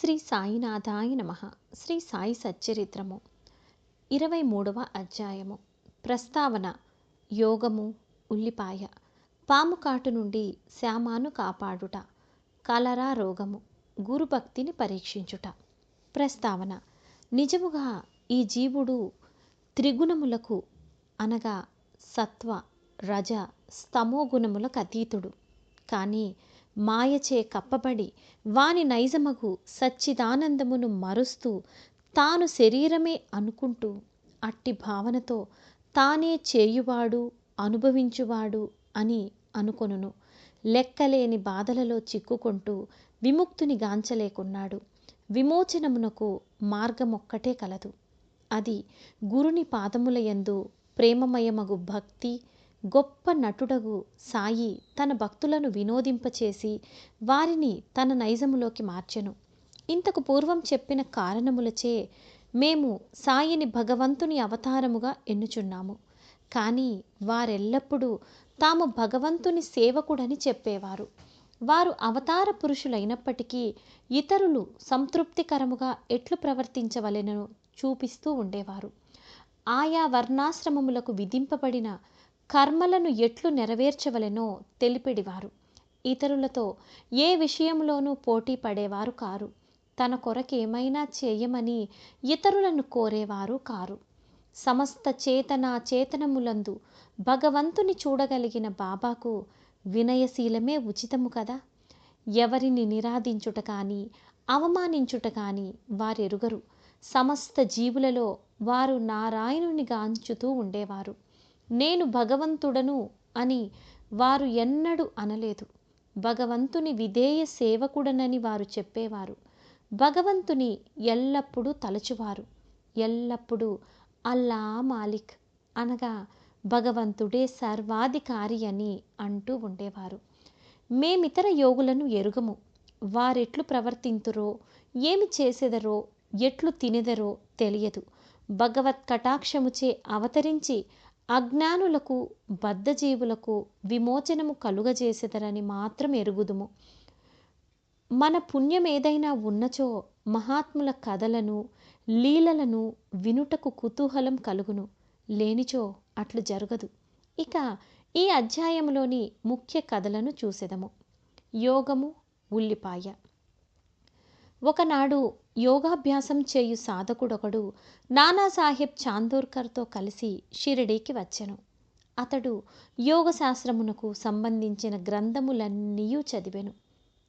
శ్రీ సాయినాథాయ నమ. శ్రీ సాయి సచ్చరిత్రము. ఇరవై మూడవ అధ్యాయము. ప్రస్తావన. యోగము ఉల్లిపాయ. పాము కాటు నుండి శ్యామాను కాపాడుట. కలరా రోగము. గురుభక్తిని పరీక్షించుట. ప్రస్తావన. నిజముగా ఈ జీవుడు త్రిగుణములకు అనగా సత్వ రజ స్తమో గుణములకు అతీతుడు. కానీ మాయచే కప్పబడి వాని నైజమగు సచ్చిదానందమును మరుస్తూ తాను శరీరమే అనుకుంటూ అట్టి భావనతో తానే చేయువాడు అనుభవించువాడు అని అనుకొనును. లెక్కలేని బాధలలో చిక్కుకుంటూ విముక్తుని గాంచలేకున్నాడు. విమోచనమునకు మార్గమొక్కటే కలదు. అది గురుని పాదములయందు ప్రేమమయమగు భక్తి గొప్ప నటుడగు సాయి తన భక్తులను వినోదింపచేసి వారిని తన నైజములోకి మార్చెను. ఇంతకు పూర్వం చెప్పిన కారణములచే మేము సాయిని భగవంతుని అవతారముగా ఎన్నుచున్నాము. కానీ వారెల్లప్పుడూ తాము భగవంతుని సేవకుడని చెప్పేవారు. వారు అవతార పురుషులైనప్పటికీ ఇతరులు సంతృప్తికరముగా ఎట్లు ప్రవర్తించవలెనను చూపిస్తూ ఉండేవారు. ఆయా వర్ణాశ్రమములకు విధింపబడిన కర్మలను ఎట్లు నెరవేర్చవలెనో తెలిపెడివారు. ఇతరులతో ఏ విషయంలోనూ పోటీ పడేవారు కారు. తన కొరకేమైనా చేయమని ఇతరులను కోరేవారు కారు. సమస్త చేతన చేతనములందు భగవంతుని చూడగలిగిన బాబాకు వినయశీలమే ఉచితము కదా? ఎవరిని నిరాధించుట కానీ అవమానించుట కానీ వారెరుగరు. సమస్త జీవులలో వారు నారాయణుని గాంచుతూ ఉండేవారు. నేను భగవంతుడను అని వారు ఎన్నడూ అనలేదు. భగవంతుని విధేయ సేవకుడనని వారు చెప్పేవారు. భగవంతుని ఎల్లప్పుడూ తలచువారు. ఎల్లప్పుడూ అల్లా మాలిక్ అనగా భగవంతుడే సర్వాధికారి అని అంటూ ఉండేవారు. మేమితర యోగులను ఎరుగము. వారెట్లు ప్రవర్తింతురో ఏమి చేసెదరో ఎట్లు తినెదరో తెలియదు. భగవత్ కటాక్షముచే అవతరించి అజ్ఞానులకు బద్ధజీవులకు విమోచనము కలుగజేసెదరని మాత్రం ఎరుగుదుము. మన పుణ్యం ఏదైనా ఉన్నచో మహాత్ముల కథలను లీలలను వినుటకు కుతూహలం కలుగును. లేనిచో అట్లు జరగదు. ఇక ఈ అధ్యాయంలోని ముఖ్య కథలను చూసెదము. యోగము ఉల్లిపాయ. ఒకనాడు యోగాభ్యాసం చేయు సాధకుడొకడు నానాసాహెబ్ చాందోర్కర్తో కలిసి షిరిడీకి వచ్చెను. అతడు యోగశాస్త్రమునకు సంబంధించిన గ్రంథములన్నీ చదివెను.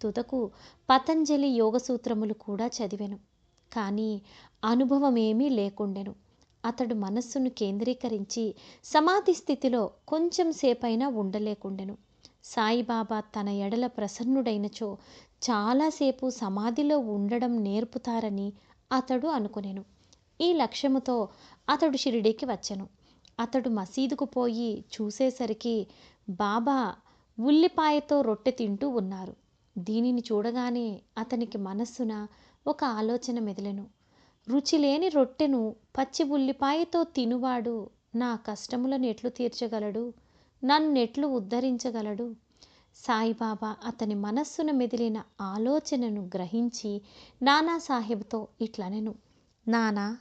తుదకు పతంజలి యోగసూత్రములు కూడా చదివెను. కానీ అనుభవమేమీ లేకుండెను. అతడు మనస్సును కేంద్రీకరించి సమాధి స్థితిలో కొంచెం సేపైనా ఉండలేకుండెను. సాయిబాబా తన ఎడల ప్రసన్నుడైనచో చాలాసేపు సమాధిలో ఉండడం నేర్పుతారని అతడు అనుకునేను. ఈ లక్ష్యముతో అతడు షిరిడీకి వచ్చెను. అతడు మసీదుకు పోయి చూసేసరికి బాబా ఉల్లిపాయతో రొట్టె తింటూ ఉన్నారు. దీనిని చూడగానే అతనికి మనస్సున ఒక ఆలోచన మెదిలెను. రుచిలేని రొట్టెను పచ్చి ఉల్లిపాయతో తినువాడు నా కష్టములను ఎట్లు తీర్చగలడు? నన్నెట్లు ఉద్ధరించగలడు? సాయిబాబా అతని మనస్సును మెదిలిన ఆలోచనను గ్రహించి నానాసాహెబ్తో ఇట్లనెను. నానా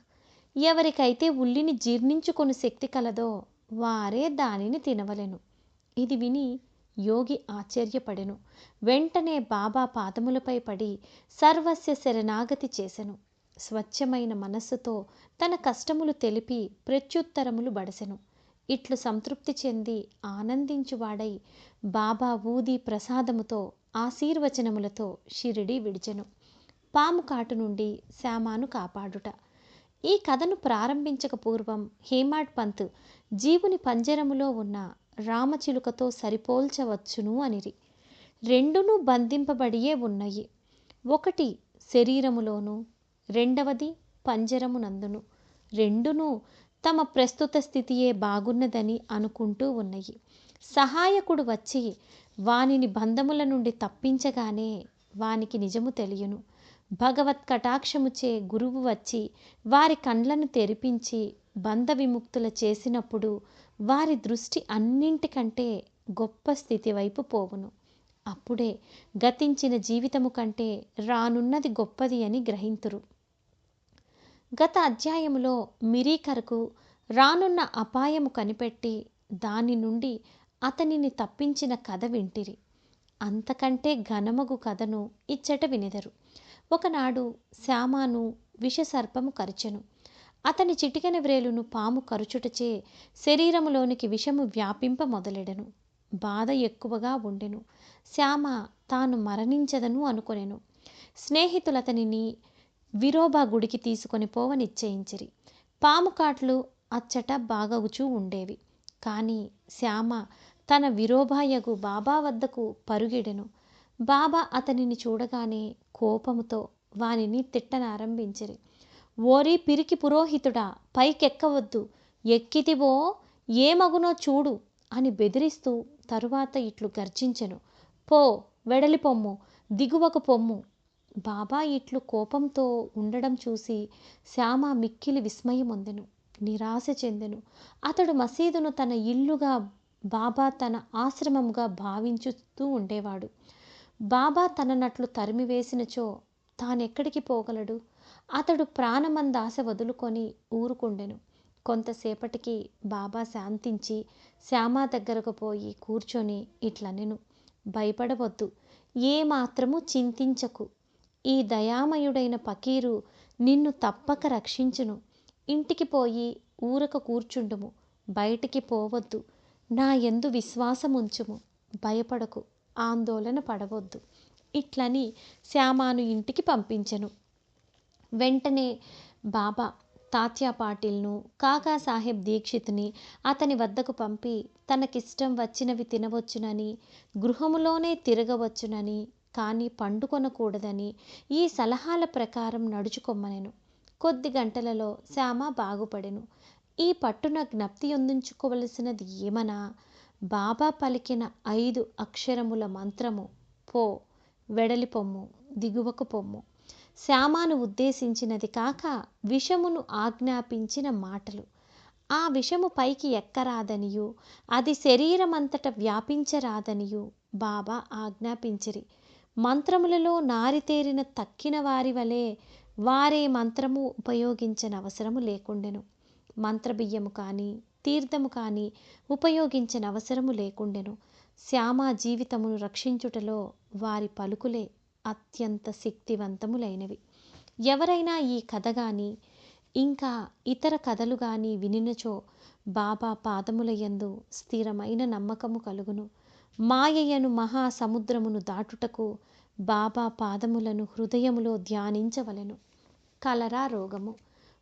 ఎవరికైతే ఉల్లిని జీర్ణించుకొని శక్తి కలదో వారే దానిని తినవలెను ఇది విని యోగి ఆశ్చర్యపడెను. వెంటనే బాబా పాదములపై పడి సర్వస్య శరణాగతి చేసెను. స్వచ్ఛమైన మనస్సుతో తన కష్టములు తెలిపి ప్రత్యుత్తరములు బడసెను. ఇట్లు సంతృప్తి చెంది ఆనందించువాడై బాబా ఊది ప్రసాదముతో ఆశీర్వచనములతో షిరిడి విడిచెను. పాము కాటు నుండి శ్యామాను కాపాడుట. ఈ కథను ప్రారంభించక పూర్వం హేమాడ్ పంత్ జీవుని పంజరములో ఉన్న రామచిలుకతో సరిపోల్చవచ్చును అనిరి. రెండును బంధింపబడియే ఉన్నాయి. ఒకటి శరీరములోను రెండవది పంజరమునందును. రెండును తమ ప్రస్తుత స్థితియే బాగున్నదని అనుకుంటూ ఉన్నాయి. సహాయకుడు వచ్చి వానిని బంధముల నుండి తప్పించగానే వానికి నిజము తెలియను. భగవత్ కటాక్షముచే గురువు వచ్చి వారి కండ్లను తెరిపించి బంధ విముక్తుల చేసినప్పుడు వారి దృష్టి అన్నింటికంటే గొప్ప స్థితి వైపు పోవును. అప్పుడే గతించిన జీవితము కంటే రానున్నది గొప్పది అని గ్రహింతురు. గత అధ్యాయములో మిరీకరకు రానున్న అపాయము కనిపెట్టి దాని నుండి అతనిని తప్పించిన కథ వింటిరి. అంతకంటే ఘనమగు కథను ఇచ్చట వినెదరు. ఒకనాడు శ్యామాను విషసర్పము కరిచెను. అతని చిటికెన వ్రేలును పాము కరుచుటచే శరీరములోనికి విషము వ్యాపింప మొదలెడెను. బాధ ఎక్కువగా ఉండెను. శ్యామ తాను మరణించదను అనుకొనెను. స్నేహితులతనిని విరోబా గుడికి తీసుకొని పోవ నిశ్చయించిరి పాము కాట్లు అచ్చట బాగవుచూ ఉండేవి. కానీ శ్యామ తన విరోబాయగు బాబా వద్దకు పరుగిడెను. బాబా అతనిని చూడగానే కోపముతో వానిని తిట్టనారంభించిరి. ఓరి పిరికి పురోహితుడా పైకెక్కవద్దు. ఎక్కితివో ఏమగునో చూడు అని బెదిరిస్తూ తరువాత ఇట్లు గర్జించెను. పో వెడలి పొమ్ము దిగువకు పొమ్ము. బాబా ఇట్లు కోపంతో ఉండడం చూసి శ్యామ మిక్కిలి విస్మయమొందెను నిరాశ చెందెను. అతడు మసీదును తన ఇల్లుగా బాబా తన ఆశ్రమముగా భావించుతూ ఉండేవాడు. బాబా తననట్లు తరిమివేసినచో తానెక్కడికి పోగలడు? అతడు ప్రాణమందాశ వదులుకొని ఊరుకుండెను. కొంతసేపటికి బాబా శాంతించి శ్యామ దగ్గరకు పోయి కూర్చొని ఇట్లనెను. భయపడవద్దు. ఏ మాత్రము చింతించకు. ఈ దయామయుడైన పకీరు నిన్ను తప్పక రక్షించును. ఇంటికి పోయి ఊరక కూర్చుండుము. బయటికి పోవద్దు. నా ఎందు విశ్వాసముంచుము. భయపడకు. ఆందోళన పడవద్దు. ఇట్లని శ్యామాను ఇంటికి పంపించెను. వెంటనే బాబా తాత్యా పాటిల్ను కాకాసాహెబ్ దీక్షిత్ని అతని వద్దకు పంపి తనకిష్టం వచ్చినవి తినవచ్చునని గృహములోనే తిరగవచ్చునని కానీ పండుకొనకూడదని ఈ సలహాల ప్రకారం నడుచుకొమ్మనెను. కొద్ది గంటలలో శ్యామ బాగుపడెను. ఈ పట్టున జ్ఞప్తి అందించుకోవలసినది ఏమనా? బాబా పలికిన ఐదు అక్షరముల మంత్రము పో వెడలి పొమ్ము దిగువకు పొమ్ము. శ్యామాను ఉద్దేశించినది కాక విషమును ఆజ్ఞాపించిన మాటలు. ఆ విషము పైకి ఎక్కరాదనియు అది శరీరమంతట వ్యాపించరాదనియు బాబా ఆజ్ఞాపించిరి. మంత్రములలో నారితేరిన తక్కిన వారి వలె వారే మంత్రము ఉపయోగించనవసరము లేకుండెను. మంత్రబియ్యము కానీ తీర్థము కానీ ఉపయోగించనవసరము లేకుండెను. శ్యామ జీవితమును రక్షించుటలో వారి పలుకులే అత్యంత శక్తివంతములైనవి. ఎవరైనా ఈ కథ కానీ ఇంకా ఇతర కథలు కానీ వినినచో బాబా పాదములయందు స్థిరమైన నమ్మకము కలుగును. మాయయను మహాసముద్రమును దాటుటకు బాబా పాదములను హృదయములో ధ్యానించవలెను. కలరా రోగము.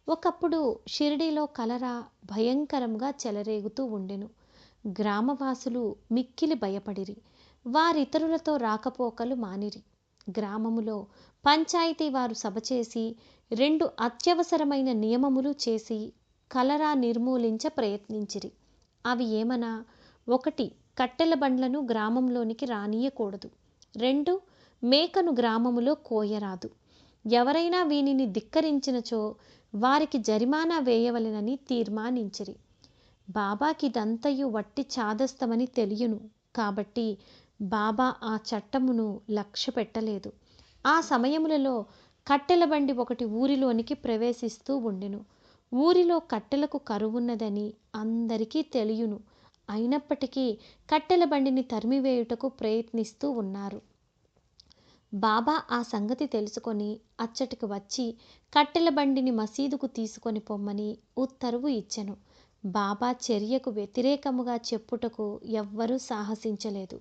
ఒకప్పుడు షిరిడీలో కలరా భయంకరంగా చెలరేగుతూ ఉండెను. గ్రామవాసులు మిక్కిలి భయపడిరి. వారితరులతో రాకపోకలు మానిరి. గ్రామములో పంచాయతీ వారు సభ చేసి రెండు అత్యవసరమైన నియమములు చేసి కలరా నిర్మూలించ ప్రయత్నించిరి. అవి ఏమనా? ఒకటి కట్టెల బండ్లను గ్రామంలోనికి రానియకూడదు. రెండు మేకను గ్రామములో కోయరాదు. ఎవరైనా వీనిని ధిక్కరించినచో వారికి జరిమానా వేయవలెనని తీర్మానించిరి. బాబాకి దంతయు వట్టి చాదస్తమని తెలియను. కాబట్టి బాబా ఆ చట్టమును లక్ష్య పెట్టలేదు. ఆ సమయములలో కట్టెల బండి ఒకటి ఊరిలోనికి ప్రవేశిస్తూ ఉండెను. ఊరిలో కట్టెలకు కరువున్నదని అందరికీ తెలియను. అయినప్పటికీ కట్టెల బండిని తరిమివేయుటకు ప్రయత్నిస్తూ ఉన్నారు. బాబా ఆ సంగతి తెలుసుకొని అచ్చటికి వచ్చి కట్టెల బండిని మసీదుకు తీసుకొని పొమ్మని ఉత్తర్వు ఇచ్చెను. బాబా చర్యకు వ్యతిరేకముగా చెప్పుటకు ఎవ్వరూ సాహసించలేదు.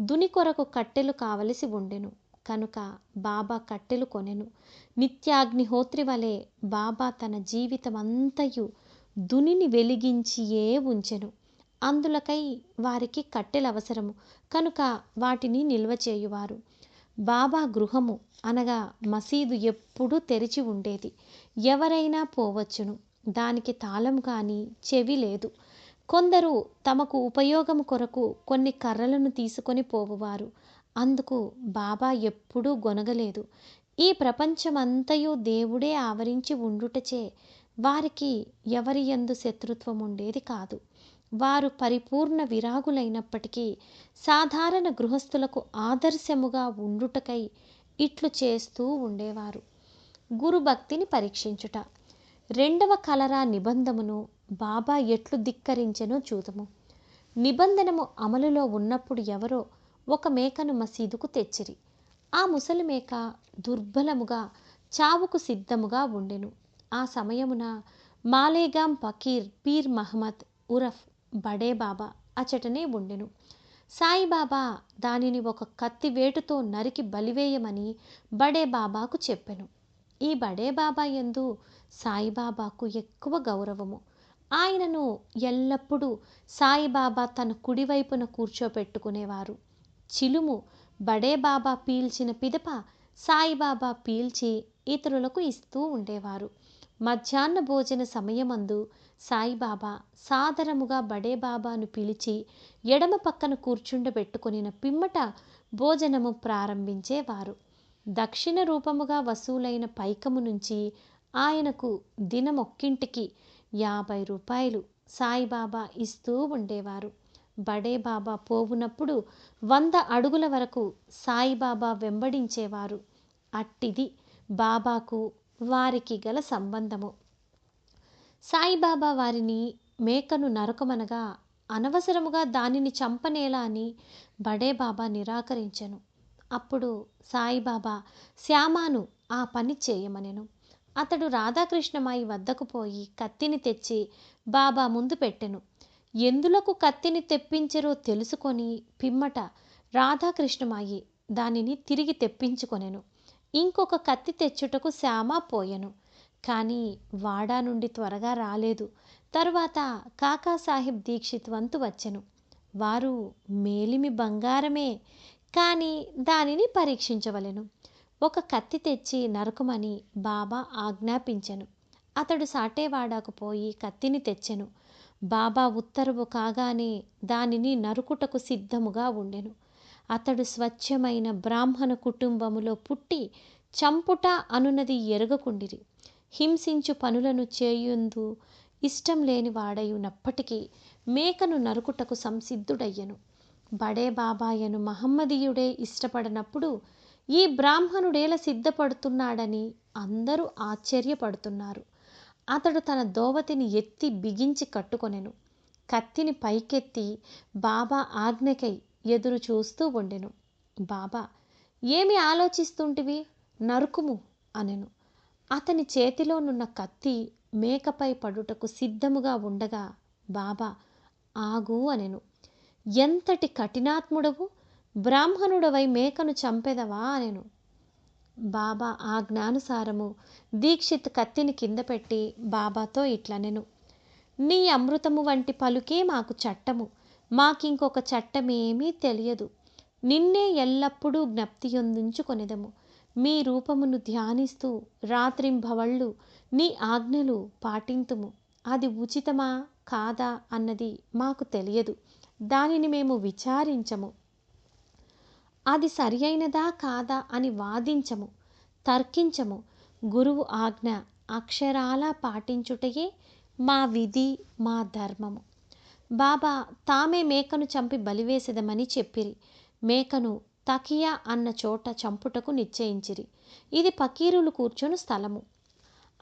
దుని కొరకు కట్టెలు కావలసి ఉండెను. కనుక బాబా కట్టెలు కొనెను. నిత్యాగ్నిహోత్రి వలె బాబా తన జీవితమంతయు దునిని వెలిగించియే ఉంచెను. అందులకై వారికి కట్టెలు అవసరము కనుక వాటిని నిల్వ చేయువారు. బాబా గృహము అనగా మసీదు ఎప్పుడూ తెరిచి ఉండేది. ఎవరైనా పోవచ్చును. దానికి తాళం కానీ చెవి లేదు. కొందరు తమకు ఉపయోగం కొరకు కొన్ని కర్రలను తీసుకొని పోవువారు. అందుకు బాబా ఎప్పుడూ గొనగలేదు. ఈ ప్రపంచమంతయు దేవుడే ఆవరించి ఉండుటచే వారికి ఎవరి యందు శత్రుత్వం ఉండేది కాదు. వారు పరిపూర్ణ విరాగులైనప్పటికీ సాధారణ గృహస్థులకు ఆదర్శముగా ఉండుటకై ఇట్లు చేస్తూ ఉండేవారు. గురుభక్తిని పరీక్షించుట. రెండవ కలరా నిబంధమును బాబా ఎట్లు ధిక్కరించెనో చూదము. నిబంధనము అమలులో ఉన్నప్పుడు ఎవరో ఒక మేకను మసీదుకు తెచ్చిరి. ఆ ముసలి మేక దుర్బలముగా చావుకు సిద్ధముగా ఉండెను. ఆ సమయమున మాలేగాం ఫకీర్ పీర్ మహమ్మద్ ఉరఫ్ బడే బాబా అచటనే ఉండెను. సాయిబాబా దానిని ఒక కత్తి వేటుతో నరికి బలివేయమని బడే బాబాకు చెప్పెను. ఈ బడే బాబా ఎందు సాయిబాబాకు ఎక్కువ గౌరవము. ఆయనను ఎల్లప్పుడూ సాయిబాబా తన కుడివైపున కూర్చోపెట్టుకునేవారు. చిలుము బడే బాబా పీల్చిన పిదప సాయిబాబా పీల్చి ఇతరులకు ఇస్తూ ఉండేవారు. మధ్యాహ్న భోజన సమయమందు సాయిబాబా సాదరముగా బడే బాబాను పిలిచి ఎడమ పక్కన కూర్చుండబెట్టుకొనిన పిమ్మట భోజనము ప్రారంభించేవారు. దక్షిణ రూపముగా వసూలైన పైకము నుంచి ఆయనకు దినమొక్కింటికి యాభై రూపాయలు సాయిబాబా ఇస్తూ ఉండేవారు. బడే బాబా పోవునప్పుడు వంద అడుగుల వరకు సాయిబాబా వెంబడించేవారు. అట్టిది బాబాకు వారికి గల సంబంధము. సాయిబాబా వారిని మేకను నరకమనగా అనవసరముగా దానిని చంపనేలా అని బడే బాబా నిరాకరించెను. అప్పుడు సాయిబాబా శ్యామాను ఆ పని చేయమనెను. అతడు రాధాకృష్ణమాయి వద్దకు పోయి కత్తిని తెచ్చి బాబా ముందు పెట్టెను. ఎందులకు కత్తిని తెప్పించరో తెలుసుకొని పిమ్మట రాధాకృష్ణమాయి దానిని తిరిగి తెప్పించుకొనెను. ఇంకొక కత్తి తెచ్చుటకు శ్యామ పోయెను. కానీ వాడా నుండి త్వరగా రాలేదు. తరువాత కాకాసాహెబ్ దీక్షిత్ వంతు వచ్చెను. వారు మేలిమి బంగారమే కానీ దానిని పరీక్షించవలెను. ఒక కత్తి తెచ్చి నరకమని బాబా ఆజ్ఞాపించెను. అతడు సాటేవాడాకు పోయి కత్తిని తెచ్చెను. బాబా ఉత్తర్వు కాగానే దానిని నరుకుటకు సిద్ధముగా ఉండెను. అతడు స్వచ్ఛమైన బ్రాహ్మణ కుటుంబములో పుట్టి చంపుట అనునది ఎరగకుండిరి. హింసించు పనులను చేయుందు ఇష్టం లేని వాడయునప్పటికీ మేకను నరుకుటకు సంసిద్ధుడయ్యను. బడే బాబాయను మహమ్మదీయుడే ఇష్టపడనప్పుడు ఈ బ్రాహ్మణుడేల సిద్ధపడుతున్నాడని అందరూ ఆశ్చర్యపడుతున్నారు. అతడు తన దోవతిని ఎత్తి బిగించి కట్టుకొనెను. కత్తిని పైకెత్తి బాబా ఆజ్ఞకై ఎదురు చూస్తూ ఉండెను. బాబా ఏమి ఆలోచిస్తుంటివి? నరుకుము అనెను. అతని చేతిలోనున్న కత్తి మేకపై పడుటకు సిద్ధముగా ఉండగా బాబా ఆగు అనెను. ఎంతటి కఠినాత్ముడవు! బ్రాహ్మణుడవై మేకను చంపెదవా అనెను. బాబా ఆజ్ఞానుసారము దీక్షిత్ కత్తిని కింద పెట్టి బాబాతో ఇట్లనెను నీ అమృతము వంటి పలుకే మాకు చట్టము. మాకింకొక చట్టమేమీ తెలియదు. నిన్నే ఎల్లప్పుడూ జ్ఞప్తియొందించుకొనిదము మీ రూపమును ధ్యానిస్తూ రాత్రింభవళ్ళు నీ ఆజ్ఞలు పాటింతుము. అది ఉచితమా కాదా అన్నది మాకు తెలియదు. దానిని మేము విచారించము. అది సరి అయినదా కాదా అని వాదించము. తర్కించము. గురువు ఆజ్ఞ అక్షరాలా పాటించుటయే మా విధి మా ధర్మము. బాబా తామే మేకను చంపి బలివేసేదమని చెప్పిరి. మేకను తకియా అన్న చోట చంపుటకు నిశ్చయించిరి. ఇది పకీరులు కూర్చొని స్థలము.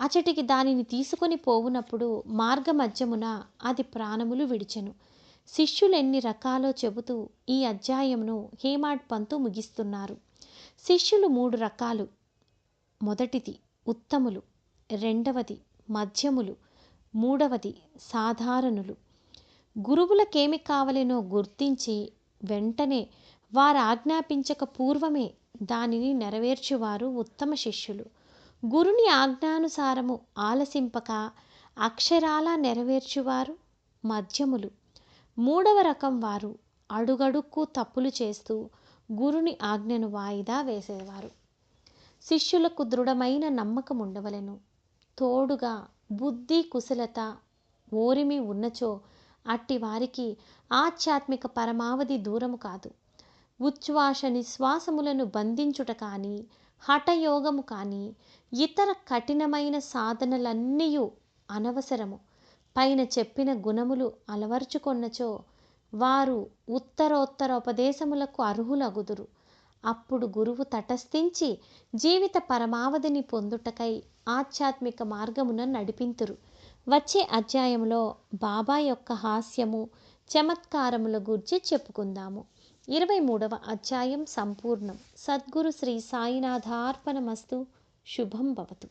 అచటికి దానిని తీసుకొని పోవునప్పుడు మార్గ మధ్యమున అది ప్రాణములు విడిచెను. శిష్యులు ఎన్ని రకాలో చెబుతూ ఈ అధ్యాయమును హేమాడ్ పంతు ముగిస్తున్నారు. శిష్యులు మూడు రకాలు. మొదటిది ఉత్తములు. రెండవది మధ్యములు. మూడవది సాధారణులు. గురువులకేమి కావలేనో గుర్తించి వెంటనే వారు ఆజ్ఞాపించక పూర్వమే దానిని నెరవేర్చువారు ఉత్తమ శిష్యులు. గురుని ఆజ్ఞానుసారము ఆలసింపక అక్షరాలా నెరవేర్చువారు మధ్యములు. మూడవ రకం వారు అడుగడుక్కు తప్పులు చేస్తూ గురుని ఆజ్ఞను వాయిదా వేసేవారు. శిష్యులకు దృఢమైన నమ్మకం ఉండవలెను. తోడుగా బుద్ధి కుశలత ఓరిమి ఉన్నచో అట్టి వారికి ఆధ్యాత్మిక పరమావధి దూరము కాదు. ఉచ్ఛ్వాస నిశ్వాసములను బంధించుట కానీ హఠయోగము కానీ ఇతర కఠినమైన సాధనలన్నీయు అనవసరము. పైన చెప్పిన గుణములు అలవర్చుకొన్నచో వారు ఉత్తరోత్తర ఉపదేశములకు అర్హులగుదురు. అప్పుడు గురువు తటస్థించి జీవిత పరమావధిని పొందుటకై ఆధ్యాత్మిక మార్గమున నడిపింతురు. వచ్చే అధ్యాయంలో బాబా యొక్క హాస్యము చమత్కారముల గురించి చెప్పుకుందాము. ఇరవై మూడవ అధ్యాయం సంపూర్ణం. సద్గురు శ్రీ సాయినాథార్పణమస్తు. శుభం భవతు.